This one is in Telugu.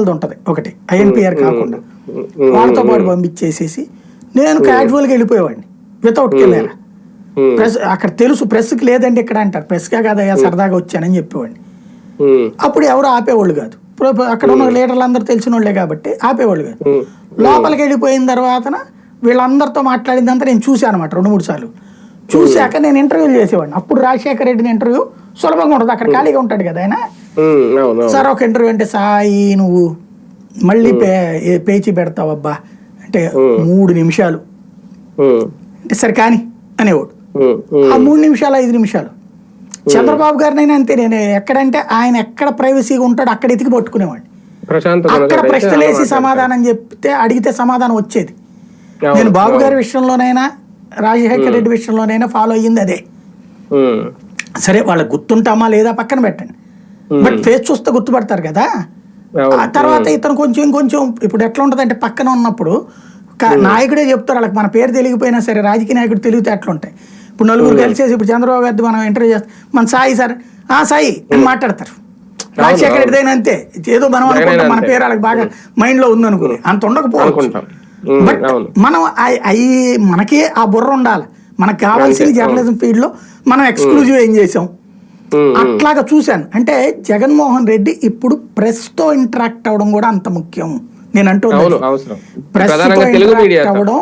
ఉంటది. ఒకటి. ఐఎన్పిఆర్ కాకుండా. వాళ్ళతో పాటు పంపించేసేసి నేను క్యాజువల్గా వెళ్ళిపోయేవాడిని. వితౌట్ కెమెరా ప్రెస్ అక్కడ తెలుసు ప్రెస్కి లేదండి ఇక్కడ అంటారు. ప్రెస్కే కాదయ్యా సరదాగా వచ్చానని చెప్పేవాడిని. అప్పుడు ఎవరు ఆపేవాళ్ళు కాదు. అక్కడ ఉన్న లీడర్లు అందరూ తెలిసిన వాళ్ళే కాబట్టి ఆపేవాళ్ళు కాదు. లోపలికి వెళ్ళిపోయిన తర్వాత వీళ్ళందరితో మాట్లాడిందంతా నేను చూశాను అనమాట రెండు మూడు సార్లు. చూశాక నేను ఇంటర్వ్యూలు చేసేవాడిని. అప్పుడు రాజశేఖర రెడ్డిని ఇంటర్వ్యూ సులభంగా ఉంటుంది. అక్కడ ఖాళీగా ఉంటాడు కదా ఆయన. సార్ ఒక ఇంటర్వ్యూ అంటే సాయి నువ్వు మళ్ళీ పే పేచీ పెడతావబ్బా అంటే మూడు నిమిషాలు. అంటే సరే కానీ అనేవాడు. ఆ మూడు నిమిషాలు ఐదు నిమిషాలు. చంద్రబాబు గారినైనా అంతే నేను ఎక్కడంటే ఆయన ఎక్కడ ప్రైవసీగా ఉంటాడో అక్కడ ఎతికి పట్టుకునేవాడిని. అక్కడ మనోజ్ ప్రశ్నలు అయితే వేసి సమాధానం చెప్తే అడిగితే సమాధానం వచ్చేది. నేను బాబు. గారి విషయంలోనైనా రాజశేఖర రెడ్డి విషయంలోనైనా ఫాలో అయ్యింది అదే. సరే వాళ్ళకి గుర్తుంటామా లేదా పక్కన పెట్టండి. బట్ ఫేస్ చూస్తే గుర్తుపడతారు కదా. ఆ తర్వాత ఇతను కొంచెం ఇంకొంచెం ఇప్పుడు ఎట్లా ఉంటుంది అంటే పక్కన ఉన్నప్పుడు నాయకుడే చెప్తారు వాళ్ళకి మన పేరు తెలియకపోయినా సరే రాజకీయ నాయకుడు తెలివితే ఎట్లా ఉంటాయి ఇప్పుడు నలుగురు కలిసేసి ఇప్పుడు చంద్రబాబు గారిది మనం ఇంటర్వ్యూ చేస్తాం మన సాయి సార్ ఆ సాయి అని మాట్లాడతారు. రాజశేఖర రెడ్డిదైనా అంతే. ఏదో మనం అనుకుంటాం మన. పేరు వాళ్ళకి బాగా మైండ్లో ఉంది అనుకుని అంత ఉండకపోవచ్చు. బట్ మనం అవి మనకి ఆ బుర్ర ఉండాలి. మనకు కావాల్సింది జర్నలిజం ఫీల్డ్లో మనం ఎక్స్క్లూజివ్ ఏం చేసాం. అట్లాగా చూశాను. అంటే జగన్మోహన్ రెడ్డి ఇప్పుడు ప్రెస్తో ఇంటరాక్ట్ అవ్వడం కూడా అంత ముఖ్యం. నేను అంటున్నాను ప్రెస్ అవ్వడం